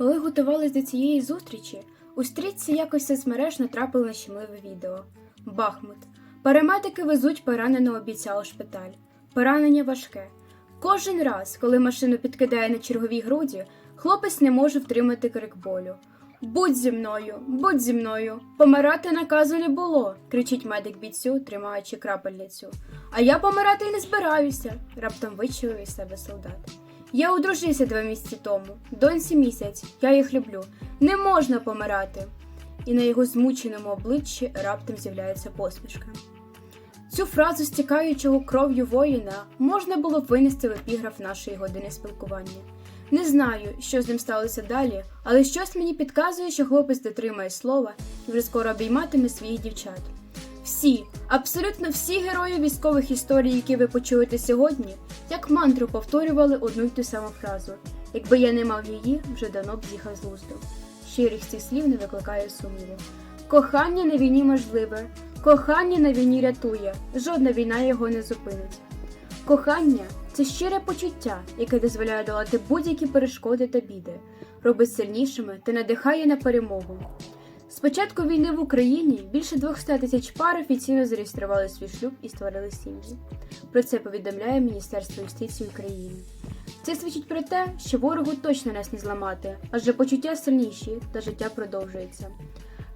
Коли готувались до цієї зустрічі, у стрічці якось соцмереж натрапили на щемливе відео. Бахмут. Парамедики везуть пораненого бійця у шпиталь. Поранення важке. Кожен раз, коли машину підкидає на черговій груді, хлопець не може втримати крик болю. Будь зі мною, будь зі мною. Помирати наказу не було, кричить медик бійцю, тримаючи крапельницю. А я помирати й не збираюся, раптом вичує із себе солдат. Я одружився два місяці тому, доньці місяць, я їх люблю. Не можна помирати. І на його змученому обличчі раптом з'являється посмішка. Цю фразу стікаючого кров'ю воїна можна було б винести в епіграф нашої години спілкування. Не знаю, що з ним сталося далі, але щось мені підказує, що хлопець дотримає слова і вже скоро обійматиме своїх дівчат. Всі, абсолютно всі герої військових історій, які ви почуєте сьогодні, як мантру повторювали одну й ту саму фразу. Якби я не мав її, вже давно б з'їхав з лузду. Щирість цих слів не викликає сумніву. Кохання на війні можливе, кохання на війні рятує, жодна війна його не зупинить. Кохання це щире почуття, яке дозволяє долати будь-які перешкоди та біди, робить сильнішими та надихає на перемогу. Початку війни в Україні більше 200 тисяч пар офіційно зареєстрували свій шлюб і створили сім'ї. Про це повідомляє Міністерство юстиції України. Це свідчить про те, що ворогу точно нас не зламати, адже почуття сильніші та життя продовжується.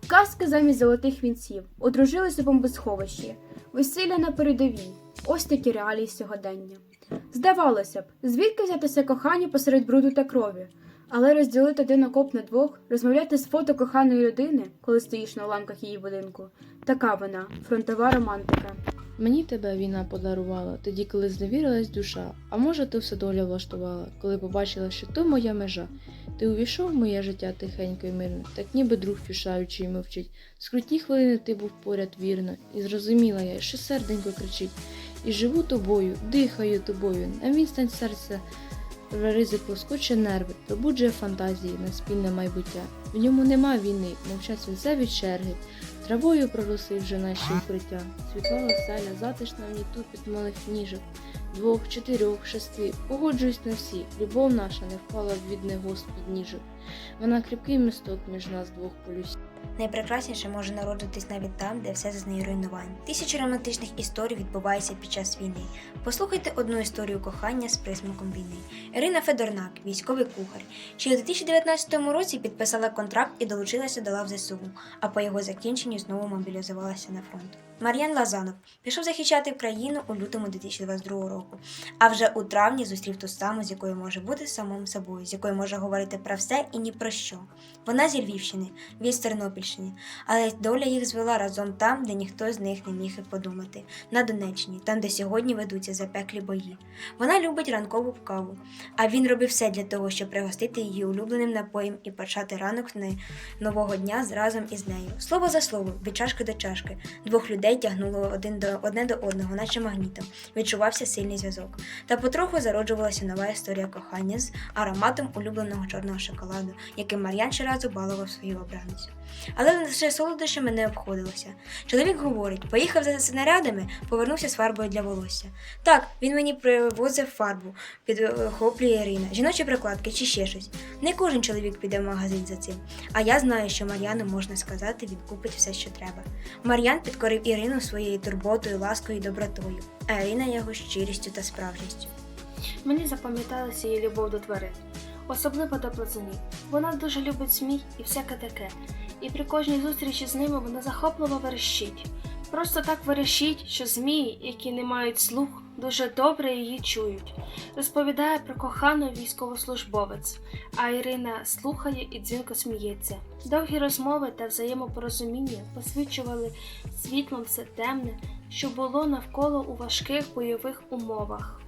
Казки замість золотих вінців одружились у бомбосховищі, весілля на передовій. Ось такі реалії сьогодення. Здавалося б, звідки взятися кохання посеред бруду та крові, але розділити один окоп на двох, розмовляти з фото коханої людини, коли стоїш на уламках її будинку. Така вона, фронтова романтика. Мені тебе війна подарувала, тоді, коли зневірилась душа. А може, то все доля влаштувала, коли побачила, що то моя межа. Ти увійшов в моє життя тихенько і мирно, так ніби друг пішаючий мовчить. Скрутні хвилини ти був поряд вірно, і зрозуміла я, що серденько кричить. І живу тобою, дихаю тобою, на відстань серця ризик лоскоче нерви, пробуджує фантазії на спільне майбуття. В ньому нема війни, мовчать свинцеві черги. Травою проросли вже наші укриття. Світла веселя, затишна в ній тупіт малих ніжок. Двох, чотирьох, шести. Погоджуюсь на всі. Любов наша не впала від негоз під ніжок. Вона кріпкий місток між нас двох полюсів. Найпрекрасніше може народитись навіть там, де все зазнає руйнувань. Тисячі романтичних історій відбуваються під час війни. Послухайте одну історію кохання з присмаком війни. Ірина Федорнак, військовий кухар, що у 2019 році підписала контракт і долучилася до лав ЗСУ, а по його закінченню знову мобілізувалася на фронт. Мар'ян Лазанов пішов захищати країну у лютому 2022 року, а вже у травні зустрів ту саму, з якою може бути самим собою, з якою може говорити про все і ні про що. Вона зі Львівщини, він з Тернопільщини, але доля їх звела разом там, де ніхто з них не міг і подумати, на Донеччині, там, де сьогодні ведуться запеклі бої. Вона любить ранкову каву, а він робив все для того, щоб пригостити її улюбленим напоєм і почати ранок нового дня разом із нею. Слово за слово, від чашки до чашки. Двох людей тягнуло один до одне до одного, наче магнітом. Відчувався сильний зв'язок. Та потроху зароджувалася нова історія кохання з ароматом улюбленого чорного шоколаду, яким Мар'ян щоразу балував свою обраницю. Але лише солодощами не обходилося. Чоловік говорить, поїхав за снарядами, повернувся з фарбою для волосся. Так, він мені привозив фарбу, підхоплює Ірина, жіночі прикладки чи ще щось. Не кожен чоловік піде в магазин за цим. А я знаю, що Мар'яну можна сказати, він купить все, що треба. Мар'ян підкорив Ірину своєю турботою, ласкою і добротою, а Ірина його щирістю та справжністю. Мені запам'яталася її любов до тварин, особливо до плазунів. Вона дуже любить сміх і всяке таке. І при кожній зустрічі з ними вона захопливо верещить. Просто так верещить, що змії, які не мають слух, дуже добре її чують. Розповідає про кохану військовослужбовець, а Ірина слухає і дзвінко сміється. Довгі розмови та взаємопорозуміння посвідчували світлом все темне, що було навколо у важких бойових умовах.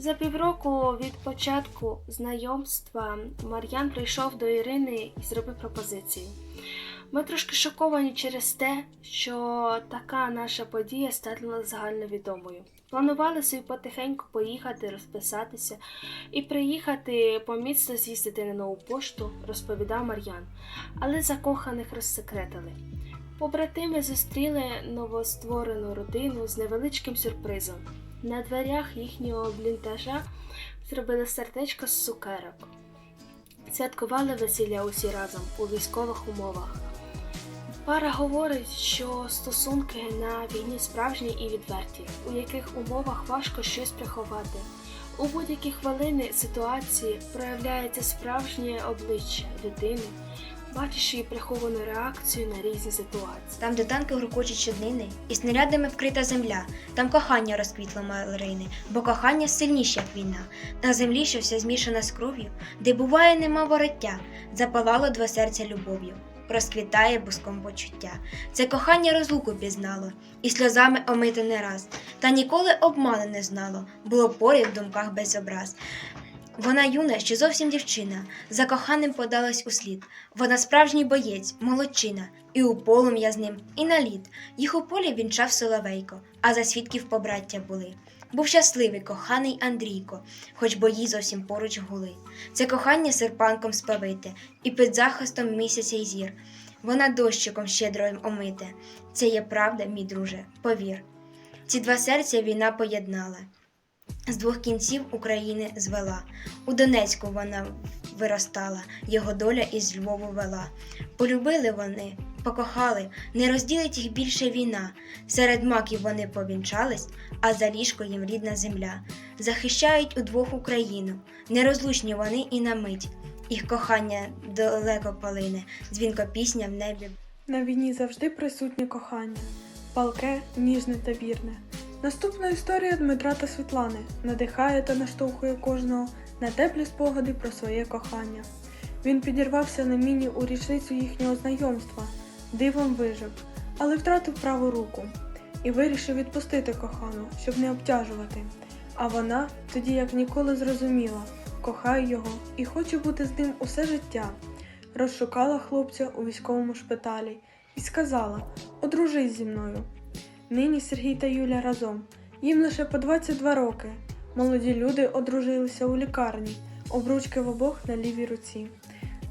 За півроку від початку знайомства Мар'ян прийшов до Ірини і зробив пропозицію. Ми трошки шоковані через те, що така наша подія стала загальновідомою. Планували собі потихеньку поїхати, розписатися і приїхати поміцно з'їздити на нову пошту, розповідав Мар'ян, але закоханих розсекретили. Побратими зустріли новостворену родину з невеличким сюрпризом. На дверях їхнього бліндажа зробили сердечко з цукерок. святкували весілля усі разом у військових умовах. Пара говорить, що стосунки на війні справжні і відверті, у яких умовах важко щось приховати. У будь-які хвилини ситуації проявляється справжнє обличчя людини, бачиш її приховану реакцію на різні ситуації. Там, де танки гуркочуть щоднини, і снарядами вкрита земля, там кохання розквітло малини, бо кохання сильніше, як війна. На землі, що вся змішана з кров'ю, де буває нема вороття, запалало два серця любов'ю, розквітає буском почуття. Це кохання розлуку пізнало, і сльозами омите не раз, та ніколи обману не знало, було поряд в думках без образ. Вона юна, ще зовсім дівчина, за коханим подалась у слід. Вона справжній боєць, молодчина, і у полум'я з ним, і на лід. Їх у полі вінчав Соловейко, а за свідків побраття були. Був щасливий коханий Андрійко, хоч бої зовсім поруч гули. Це кохання серпанком спавите, і під захистом місяця й зір. Вона дощиком щедро омите. Це є правда, мій друже, повір. Ці два серця війна поєднала. З двох кінців України звела. У Донецьку вона виростала, його доля із Львову вела. Полюбили вони, покохали, не розділить їх більше війна. Серед маків вони повінчались, а за ліжко їм рідна земля. Захищають удвох Україну, нерозлучні вони і на мить. Їх кохання далеко полине, дзвінко пісня в небі. На війні завжди присутнє кохання, палке, ніжне та вірне. Наступна історія Дмитра та Світлани надихає та наштовхує кожного на теплі спогади про своє кохання. Він підірвався на міні у річницю їхнього знайомства, дивом вижив, але втратив праву руку і вирішив відпустити кохану, щоб не обтяжувати. А вона тоді як ніколи зрозуміла, кохає його і хоче бути з ним усе життя. Розшукала хлопця у військовому шпиталі і сказала: Одружись зі мною. Нині Сергій та Юля разом. Їм лише по 22 роки. Молоді люди одружилися у лікарні, обручки в обох на лівій руці.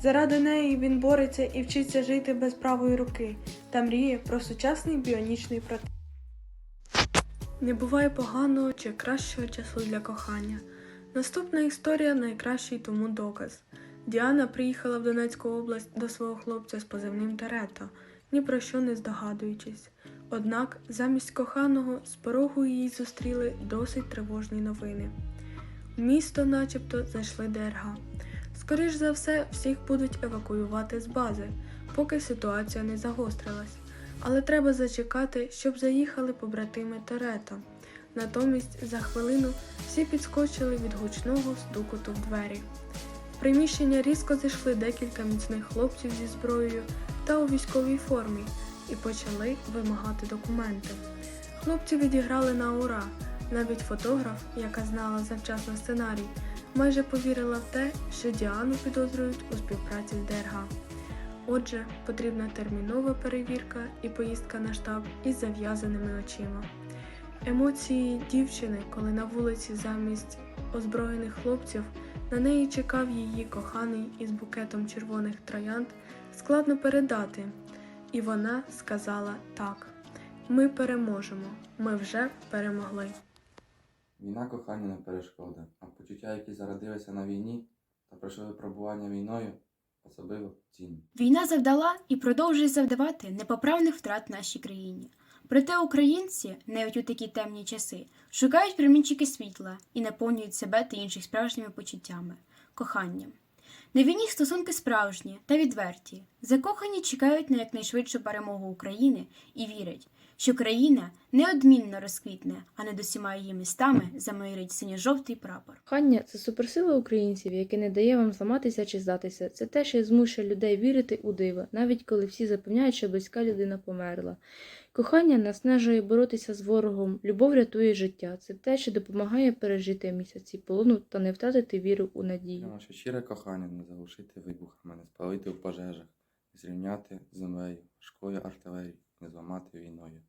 Заради неї він бореться і вчиться жити без правої руки та мріє про сучасний біонічний протез. Не буває поганого чи кращого часу для кохання. Наступна історія найкращий тому доказ. Діана приїхала в Донецьку область до свого хлопця з позивним Терета, ні про що не здогадуючись. Однак замість коханого з порогу її зустріли досить тривожні новини. В місто начебто зайшли ДРГ. Скоріш за все, всіх будуть евакуювати з бази, поки ситуація не загострилась. Але треба зачекати, щоб заїхали побратими Терета. Натомість за хвилину всі підскочили від гучного стукоту в двері. В приміщення різко зайшли декілька міцних хлопців зі зброєю та у військовій формі і почали вимагати документи. Хлопці відіграли на ура. Навіть фотограф, яка знала завчасно сценарій, майже повірила в те, що Діану підозрюють у співпраці з ДРГ. Отже, потрібна термінова перевірка і поїздка на штаб із зав'язаними очима. Емоції дівчини, коли на вулиці замість озброєних хлопців на неї чекав її коханий із букетом червоних троянд, складно передати. І вона сказала так: ми переможемо, ми вже перемогли. Війна кохання не перешкода, а почуття, які зародилися на війні та пройшли випробування війною, особливо цінні. Війна завдала і продовжує завдавати непоправних втрат нашій країні. Проте українці, навіть у такі темні часи, шукають промінчики світла і наповнюють себе та інших справжніми почуттями, коханням. На війні стосунки справжні та відверті. Закохані чекають на якнайшвидшу перемогу України і вірять, що країна неодмінно розквітне, а над усіма її містами замайорить синьо-жовтий прапор. Кохання це суперсила українців, яке не дає вам зламатися чи здатися. Це те, що змушує людей вірити у диво, навіть коли всі запевняють, що близька людина померла. Кохання наснажує боротися з ворогом, любов рятує життя. Це те, що допомагає пережити місяці полону та не втратити віру у надію. Наше щире кохання не заглушити вибухами, не спалити в пожежах, зрівняти землею, важкою артилерією, не зламати війною.